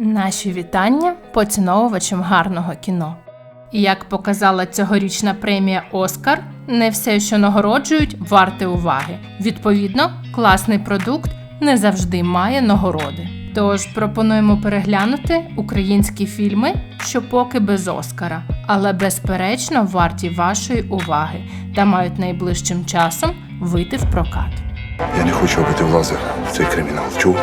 Наші вітання поціновувачам гарного кіно. Як показала цьогорічна премія Оскар, не все, що нагороджують, варте уваги. Відповідно, класний продукт не завжди має нагороди. Тож пропонуємо переглянути українські фільми, що поки без Оскара, але безперечно варті вашої уваги та мають найближчим часом вийти в прокат. Я не хочу, аби ти влазив в цей кримінал. Чув?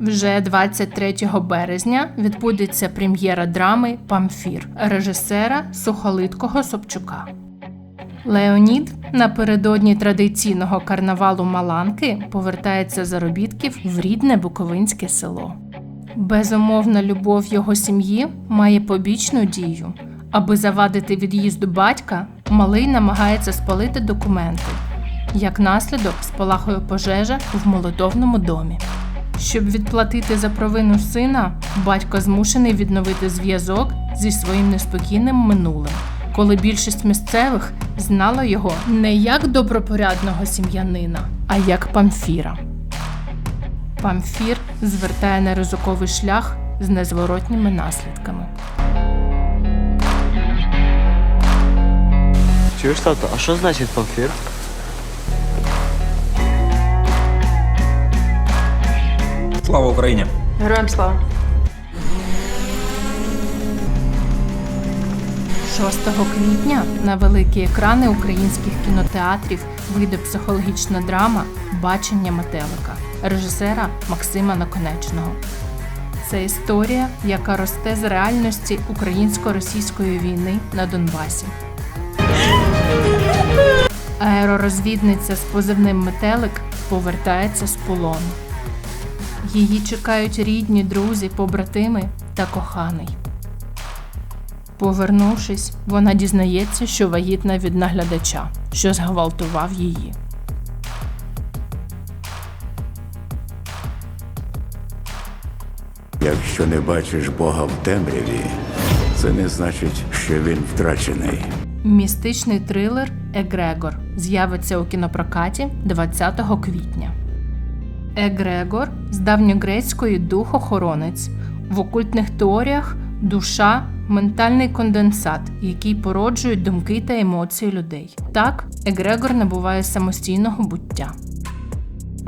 Вже 23 березня відбудеться прем'єра драми Памфір режисера Сухолиткого Собчука. Леонід напередодні традиційного карнавалу Маланки повертається заробітків в рідне Буковинське село. Безумовна любов його сім'ї має побічну дію. Аби завадити від'їзду батька, малий намагається спалити документи. Як наслідок спалахує пожежа в молодовному домі. Щоб відплатити за провину сина, батько змушений відновити зв'язок зі своїм неспокійним минулим, коли більшість місцевих знала його не як добропорядного сім'янина, а як Памфіра. Памфір звертає на ризиковий шлях з незворотніми наслідками. Чуєш, тато, а що значить памфір? Слава Україні! Героям слава! 6 квітня на великі екрани українських кінотеатрів вийде психологічна драма Бачення метелика режисера Максима Наконечного. Це історія, яка росте з реальності українсько-російської війни на Донбасі. Аеророзвідниця з позивним метелик повертається з полону. Її чекають рідні, друзі, побратими та коханий. Повернувшись, вона дізнається, що вагітна від наглядача, що зґвалтував її. Якщо не бачиш Бога в темряві, це не значить, що він втрачений. Містичний трилер Егрегор з'явиться у кінопрокаті 20 квітня. Егрегор з давньогрецької дух-охоронець, в окультних теоріях душа ментальний конденсат, який породжує думки та емоції людей. Так, Егрегор набуває самостійного буття.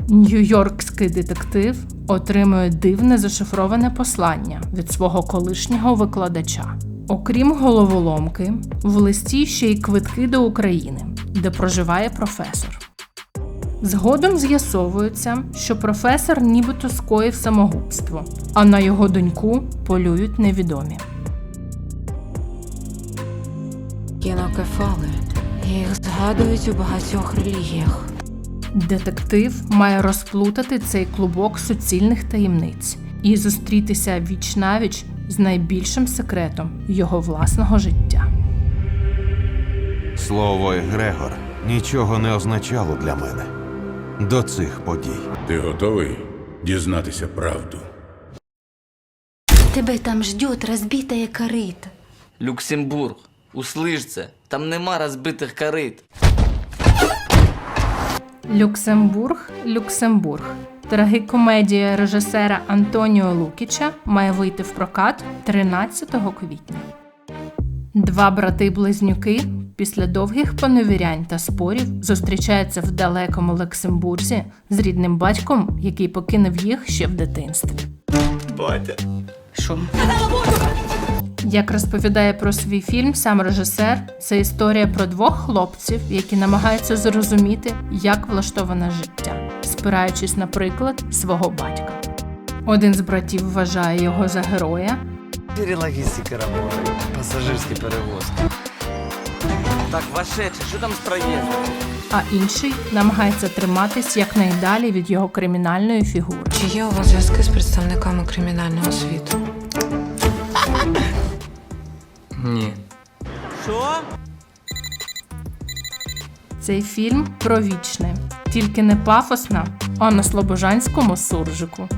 Нью-Йоркський детектив отримує дивне зашифроване послання від свого колишнього викладача. Окрім головоломки, в листі ще й квитки до України, де проживає професор. Згодом з'ясовується, що професор нібито скоїв самогубство, а на його доньку полюють невідомі. Кінокефали. Їх згадують у багатьох релігіях. Детектив має розплутати цей клубок суцільних таємниць і зустрітися віч-навіч з найбільшим секретом його власного життя. Слово Егрегор нічого не означало для мене до цих подій. Ти готовий дізнатися правду? Тебе там ждет разбитая корыто. Люксембург, услиш це, там нема розбитих корит. Люксембург, Люксембург. Трагікомедія режисера Антоніо Лукіча має вийти в прокат 13 квітня. Два брати-близнюки після довгих поневірянь та спорів зустрічаються в далекому Люксембурзі з рідним батьком, який покинув їх ще в дитинстві. Що? Як розповідає про свій фільм сам режисер, це історія про двох хлопців, які намагаються зрозуміти, як влаштоване життя, спираючись на приклад свого батька. Один з братів вважає його за героя, Перелогістика работает. Пасажирські перевозки. Так, вошедший, що там з проїздом? а інший намагається триматись якнайдалі від його кримінальної фігури. Чи є у вас зв'язки з представниками кримінального світу? Ні. Цей фільм про вічне, тільки не пафосно, а на слобожанському суржику.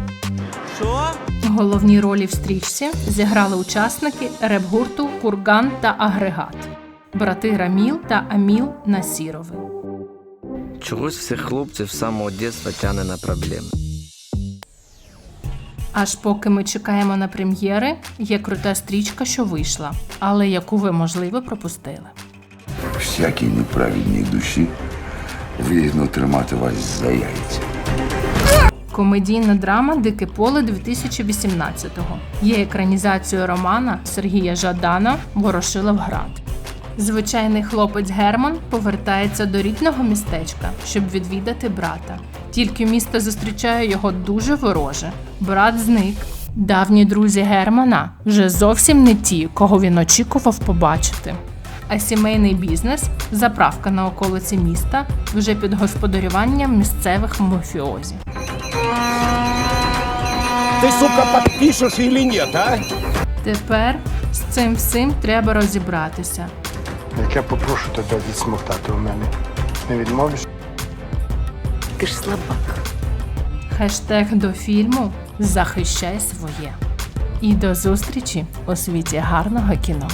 Що? Головні ролі в стрічці зіграли учасники реп-гурту Курган та Агрегат, брати Раміл та Аміл Насірови. Чогось всіх хлопців з самого дитинства тяне на проблеми. Аж поки ми чекаємо на прем'єри, є крута стрічка, що вийшла, але яку ви, можливо, пропустили. Всякій неправедній душі вигідно тримати вас за яйця. Комедійна драма Дике поле 2018-го є екранізацією романа Сергія Жадана Ворошилов град. Звичайний хлопець Герман повертається до рідного містечка, щоб відвідати брата. Тільки місто зустрічає його дуже вороже. Брат зник. Давні друзі Германа вже зовсім не ті, кого він очікував побачити. А сімейний бізнес, заправка на околиці міста, вже під господарюванням місцевих мафіозі. Ты, сука, подпишешь или нет, а? Тепер з цим всім треба розібратися. Як я попрошу тебе відсмоктати у мене. Не відмовиш? Ти ж слабак. Хештег до фільму Захищай своє. І до зустрічі у світі гарного кіно.